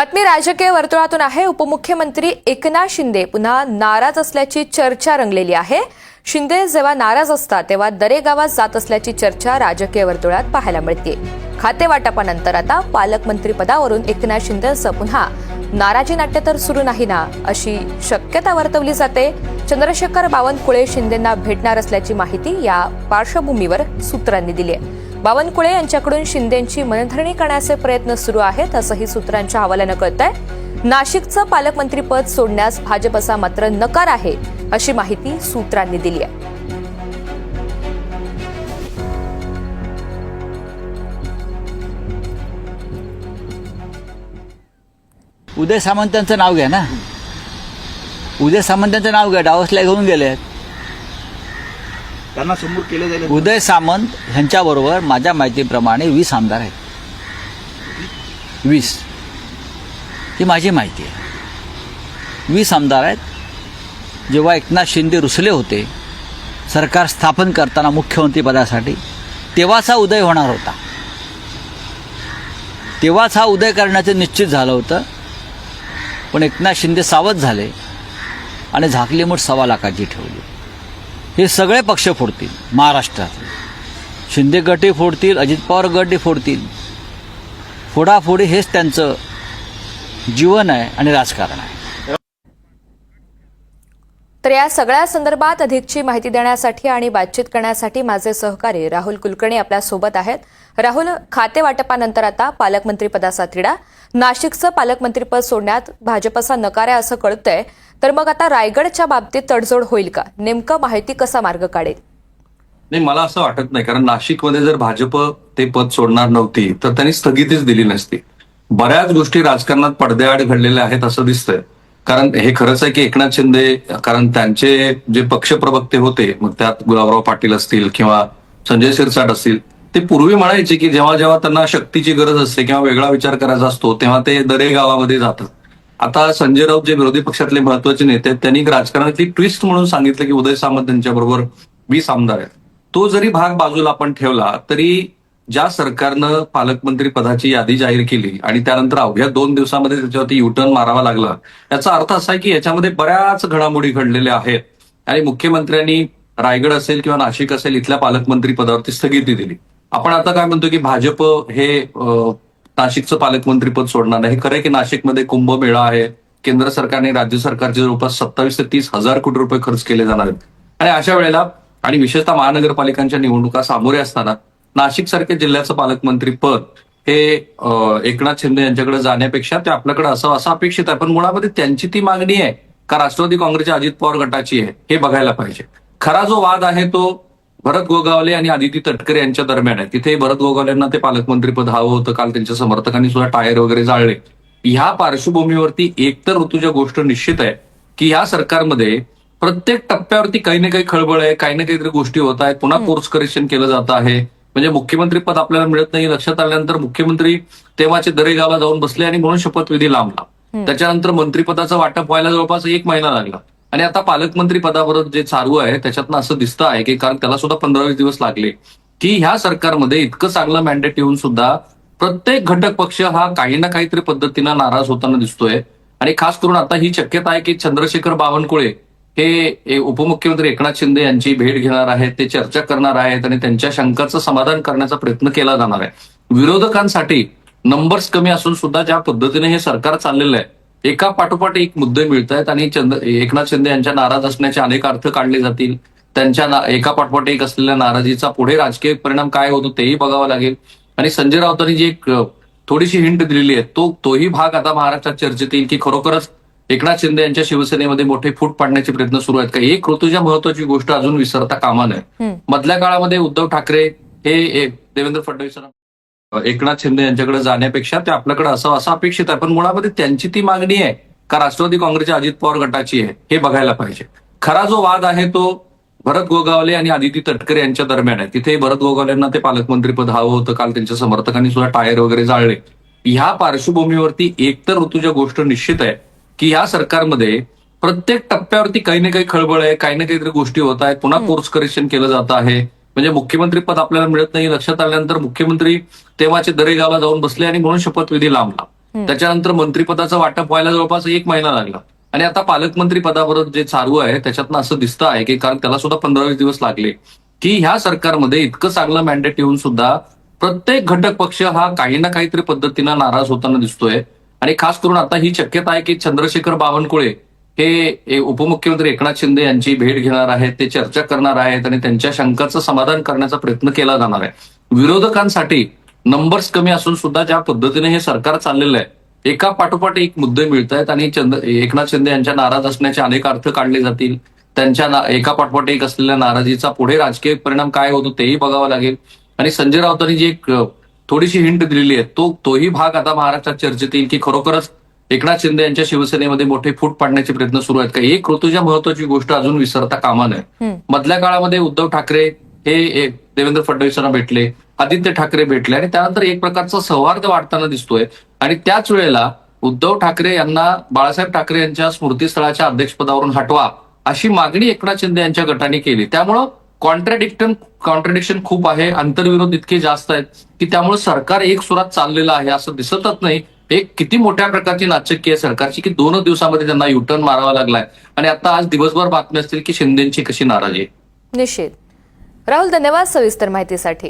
बातमी राजकीय वर्तुळातून आहे. उपमुख्यमंत्री एकनाथ शिंदे पुन्हा नाराज असल्याची चर्चा रंगलेली आहे. शिंदे जेव्हा नाराज असतात तेव्हा दरेगावात जात असल्याची चर्चा राजकीय वर्तुळात पाहायला मिळते. खाते वाटपानंतर आता पालकमंत्री पदावरून एकनाथ शिंदेचं पुन्हा नाराजी नाट्य तर सुरू नाही ना अशी शक्यता वर्तवली जाते. चंद्रशेखर बावनकुळे शिंदेंना भेटणार असल्याची माहिती या पार्श्वभूमीवर सूत्रांनी दिली आहे. बावनकुळे यांच्याकडून शिंदेंची मनधरणी करण्याचे प्रयत्न सुरू आहेत असंही सूत्रांच्या हवाल्यानं आहे नाशिकचं पालकमंत्रीपद सोडण्यास भाजपचा मात्र नकार आहे अशी माहिती सूत्रांनी दिली आहे. उदय सामंतांचं नाव घ्या ना. उदय सामंतांचं नाव घ्या डावसला घेऊन गेले त्यांना समोर केलं जाईल. उदय सामंत ह्यांच्याबरोबर माझ्या माहितीप्रमाणे वीस आमदार आहेत. वीस. ही माझी माहिती आहे. वीस आमदार आहेत. जेव्हा एकनाथ शिंदे रुसले होते सरकार स्थापन करताना मुख्यमंत्रीपदासाठी तेव्हाच हा उदय होणार होता. तेव्हाच हा उदय करण्याचं निश्चित झालं होतं. पण एकनाथ शिंदे सावध झाले आणि झाकली मूठ सव्वा लाखाची ठेवली. हे सगळे पक्ष फोडतील महाराष्ट्रात शिंदे गटही फोडतील अजित पवार गटही फोडतील. फोडाफोडी हेच त्यांचं जीवन आहे आणि राजकारण आहे. तर या सगळ्या संदर्भात अधिकची माहिती देण्यासाठी आणि बातचीत करण्यासाठी माझे सहकारी राहुल कुलकर्णी आपल्यासोबत आहेत. राहुल खाते वाटपानंतर आता पालकमंत्री पदाचा तिढा. नाशिकचं पालकमंत्रीपद सोडण्यात भाजपचा नकार आहे असं कळतंय. तर मग आता रायगडच्या बाबतीत तडजोड होईल का? नेमकं माहिती कसा मार्ग काढेल? नाही मला असं वाटत नाही. कारण नाशिकमध्ये जर भाजप ते पद सोडणार नव्हती तर त्यांनी स्थगितीच दिली नसती. बऱ्याच गोष्टी राजकारणात पडद्याआड घडलेल्या आहेत असं दिसतंय. कारण हे खरंच आहे की एकनाथ शिंदे कारण त्यांचे जे पक्षप्रवक्ते होते मग त्यात गुलाबराव पाटील असतील किंवा संजय शिरसाट असतील ते पूर्वी म्हणायचे की जेव्हा जेव्हा त्यांना शक्तीची गरज असते किंवा वेगळा विचार करायचा असतो तेव्हा ते दरे गावामध्ये जातात. आता संजय राऊत जे विरोधी पक्षातले महत्त्वाचे नेते आहेत त्यांनी राजकारणातली ट्विस्ट म्हणून सांगितलं की उदय सामंत त्यांच्याबरोबर वीस आमदार आहेत. तो जरी भाग बाजूला आपण ठेवला तरी ज्या सरकारनं पालकमंत्री पदाची यादी जाहीर केली आणि त्यानंतर अवघ्या दोन दिवसामध्ये त्याच्यावरती युटर्न मारावा लागला याचा अर्थ असा आहे की याच्यामध्ये बऱ्याच घडामोडी घडलेल्या आहेत. आणि मुख्यमंत्र्यांनी रायगड असेल किंवा नाशिक असेल इथल्या पालकमंत्री पदावरती स्थगिती दिली. आपण आता काय म्हणतो की भाजप हे नाशिकचं पालकमंत्रीपद सोडणार नाही. हे खरं आहे की नाशिकमध्ये कुंभमेळा आहे. केंद्र सरकारने राज्य सरकारचे जवळपास सत्तावीस ते तीस हजार कोटी रुपये खर्च केले जाणार आहेत. आणि अशा वेळेला आणि विशेषतः महानगरपालिकांच्या निवडणुका सामोरे असताना नाशिक सारख्या जिल्ह्याचं पालकमंत्री पद हे एकनाथ शिंदे यांच्याकडे जाण्यापेक्षा ते आपल्याकडे असावं असं अपेक्षित आहे. पण मुळामध्ये त्यांची ती मागणी आहे का राष्ट्रवादी काँग्रेसच्या अजित पवार गटाची आहे हे बघायला पाहिजे. खरा जो वाद आहे तो भरत गोगावले आणि आदिती तटकरे यांच्या दरम्यान आहे. तिथे भरत गोगावलेंना ते पालकमंत्रीपद हवं होतं. काल त्यांच्या समर्थकांनी सुद्धा टायर वगैरे जाळले. ह्या पार्श्वभूमीवरती एकतर ऋतूच्या गोष्ट निश्चित आहे की ह्या सरकारमध्ये प्रत्येक टप्प्यावरती काही ना काही खळबळ आहे काही ना काहीतरी गोष्टी होत आहेत. पुन्हा कोर्स करेक्शन केलं जात आहे. म्हणजे मुख्यमंत्री पद आपल्याला मिळत नाही. लक्षात आल्यानंतर मुख्यमंत्री तेव्हाचे दरेगावला जाऊन बसले आणि म्हणून शपथविधी लांबला. त्याच्यानंतर मंत्रिपदाचं वाटप व्हायला जवळपास एक महिना लागला. आणि आता पालकमंत्री पदावर जे चालू आहे त्याच्यातनं असं दिसतं आहे की कारण त्याला सुद्धा पंधरा वीस दिवस लागले की ह्या सरकारमध्ये इतकं चांगलं मॅन्डेट येऊन सुद्धा प्रत्येक घटक पक्ष हा काही ना काहीतरी पद्धतीनं नाराज होताना दिसतोय. आणि खास करून आता ही शक्यता आहे की चंद्रशेखर बावनकुळे हे हे उपमुख्यमंत्री एकनाथ शिंदे यांची भेट घेणार आहेत ते चर्चा करणार आहेत आणि त्यांच्या शंकाचं समाधान करण्याचा प्रयत्न केला जाणार आहे. विरोधकांसाठी नंबर्स कमी असून सुद्धा ज्या पद्धतीने हे सरकार चाललेलं आहे एका पाठोपाठ एक मुद्दे मिळत आहेत आणि चंद्र एकनाथ शिंदे यांच्या नाराज असण्याचे अनेक अर्थ काढले जातील. त्यांच्या एका पाठोपाठ एक असलेल्या नाराजीचा पुढे राजकीय परिणाम काय होतो तेही बघावं लागेल. आणि संजय राऊतांनी जी एक थोडीशी हिंट दिलेली आहे तो तोही भाग आता महाराष्ट्रात चर्चेत येईल की खरोखरच एकनाथ शिंदे यांच्या शिवसेनेमध्ये मोठे फूट पाडण्याचे प्रयत्न सुरू आहेत का? एक ऋतूच्या महत्वाची गोष्ट अजून विसरता कामा नये. मधल्या काळामध्ये उद्धव ठाकरे हे हे देवेंद्र फडणवीस एकनाथ शिंदे यांच्याकडे जाण्यापेक्षा ते आपल्याकडे असावं असं अपेक्षित आहे. पण मुळामध्ये त्यांची ती मागणी आहे का राष्ट्रवादी काँग्रेसच्या अजित पवार गटाची आहे हे बघायला पाहिजे. खरा जो वाद आहे तो भरत गोगावले आणि आदिती तटकरे यांच्या दरम्यान आहे. तिथे भरत गोगावलेंना ते पालकमंत्रीपद हवं होतं. काल त्यांच्या समर्थकांनी सुद्धा टायर वगैरे जाळले. ह्या पार्श्वभूमीवरती एकतर ऋतूच्या गोष्ट निश्चित आहे की ह्या सरकारमध्ये प्रत्येक टप्प्यावरती काही ना काही खळबळ आहे काही ना काहीतरी गोष्टी होत आहेत. पुन्हा कोर्स करेक्शन केलं जात आहे. म्हणजे मुख्यमंत्री पद आपल्याला मिळत नाही लक्षात आल्यानंतर मुख्यमंत्री तेव्हाचे दरेगावला जाऊन बसले आणि म्हणून शपथविधी लांबला. त्याच्यानंतर मंत्रिपदाचं वाटप व्हायला जवळपास एक महिना लागला. आणि आता पालकमंत्री पदावर जे चालू आहे त्याच्यातनं असं दिसतं आहे की कारण त्याला सुद्धा पंधरा वीस दिवस लागले की ह्या सरकारमध्ये इतकं चांगलं मॅन्डेट येऊन सुद्धा प्रत्येक घटक पक्ष हा काही ना काहीतरी पद्धतीनं नाराज होताना दिसतोय. आणि खास करून आता ही शक्यता आहे की चंद्रशेखर बावनकुळे हे उपमुख्यमंत्री एकनाथ शिंदे यांची भेट घेणार आहेत ते चर्चा करणार आहेत आणि त्यांच्या शंकाचं समाधान करण्याचा प्रयत्न केला जाणार आहे. विरोधकांसाठी नंबर्स कमी असून सुद्धा ज्या पद्धतीने हे सरकार चाललेलं आहे एका पाठोपाठ एक मुद्दे मिळत आहेत आणि चंद्र एकनाथ शिंदे यांच्या नाराज असण्याचे अनेक अर्थ काढले जातील. त्यांच्या एका पाठोपाठ एक असलेल्या नाराजीचा पुढे राजकीय परिणाम काय होतो तेही बघावं लागेल. आणि संजय राऊतांनी जी एक थोडीशी हिंट दिलेली आहे तो तोही भाग आता महाराष्ट्रात चर्चेत येईल की खरोखरच एकनाथ शिंदे यांच्या शिवसेनेमध्ये मोठे फूट पाडण्याचे प्रयत्न सुरू आहेत. का? एक ऋतूच्या महत्वाची गोष्ट अजून विसरता कामा नये. मधल्या काळामध्ये उद्धव ठाकरे हे देवेंद्र फडणवीसांना भेटले आदित्य ठाकरे भेटले आणि त्यानंतर एक प्रकारचा सौहार्द वाढताना दिसतोय. आणि त्याच वेळेला उद्धव ठाकरे यांना बाळासाहेब ठाकरे यांच्या स्मृतीस्थळाच्या अध्यक्षपदावरून हटवा अशी मागणी एकनाथ शिंदे यांच्या गटाने केली. त्यामुळं कॉन्ट्रडिक्टन कॉन्ट्रडिक्शन खूप आहे. आंतरविरोध इतके जास्त आहेत की त्यामुळे सरकार एक सुरात चाललेलं आहे असं दिसतच नाही. एक किती मोठ्या प्रकारची नाचक्की आहे सरकारची की दोनच दिवसामध्ये त्यांना युटर्न मारावा लागलाय. आणि आता आज दिवसभर बातमी असतील की शिंदेची कशी नाराजी आहे. निश्चित राहुल धन्यवाद सविस्तर माहितीसाठी.